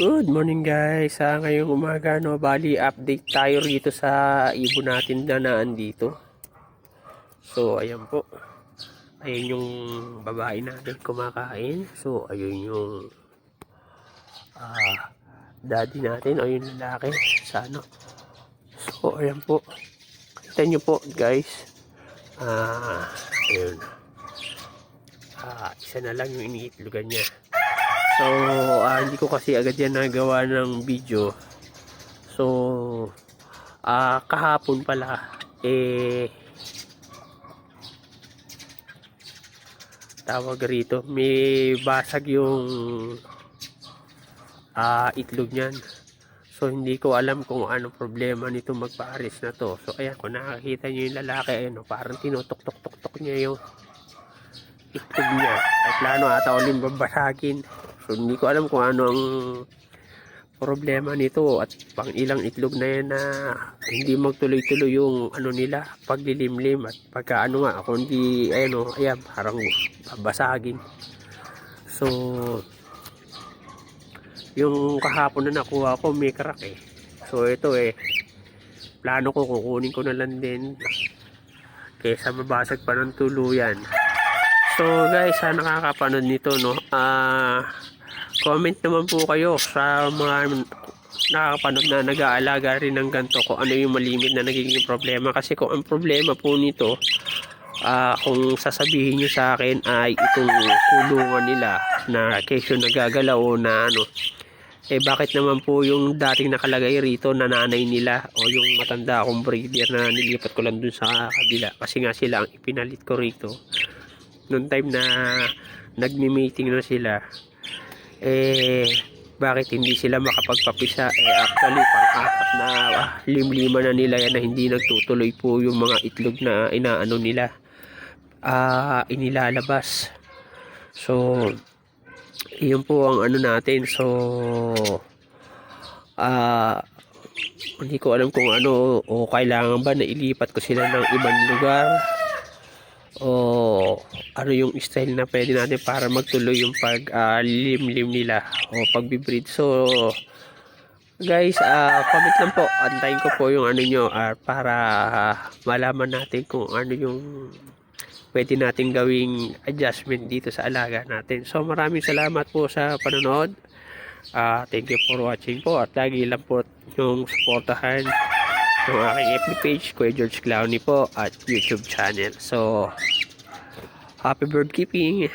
Good morning guys. Sa ngayong umaga no, bali update tayo rito sa ibon natin na naandito. So ayan po. Ayun yung babae natin kumakain. So ayun yung ah daddy natin o yung lalaki sa ano. So ayan po. Kita nyo po guys. Ah, ayun. Ah, isa na lang yung iniitlogan niya. So, ah, hindi ko kasi agad yan nagawa ng video. So, ah, kahapon pala, eh, tawag rito, may basag yung ah, itlog niyan. So, hindi ko alam kung ano problema nito magpaaris na to. So, ayan, kung nakakita nyo yung lalaki, ayan, oh, parang tinutok-tok-tok-tok niya yung itlog niya. At plano ata ulit babasagin. So, hindi ko alam kung ano ang problema nito at pang ilang itlog na yan na hindi magtuloy-tuloy yung ano nila paglilimlim at pagka ano nga kung hindi ayan o ayan parang babasagin. So yung kahapon na nakuha ko may crack eh. So ito eh plano ko kukunin ko na lang din kesa mabasag pa ng tuluyan. So guys sa nakakapanood nito no? Ah comment naman po kayo sa mga nakakapanood na nag-aalaga rin ng ganito kung ano yung malimit na nagiging problema. Kasi kung ang problema po nito ah kung sasabihin nyo sa akin ay itong kulungan nila na kesyo nagagalaw na ano eh bakit naman po yung dating nakalagay rito na nanay nila o yung matanda akong breeder na nilipat ko lang dun sa kabila? Kasi nga sila ang ipinalit ko rito. Noong time na nagmi-meeting na sila eh bakit hindi sila makapagpapisa? Eh actually pang-apat na ah, limlima na nila yan na hindi nagtutuloy po yung mga itlog na inaano nila. Ah inilalabas. So yun po ang ano natin. So ah hindi ko alam kung ano o kailangan ba na ilipat ko sila ng ibang lugar o ano yung style na pwede natin para magtuloy yung pag ah, limlim nila o pagbibreed? So guys ah comment lang po. Antayin ko po yung ano nyo ah, para ah, malaman natin kung ano yung pwede natin gawing adjustment dito sa alaga natin. So maraming salamat po sa panonood. Ah, thank you for watching po. At lagi lang po yung supportahan yung aking FB page Kuya George Clowney po at YouTube channel. So happy bird keeping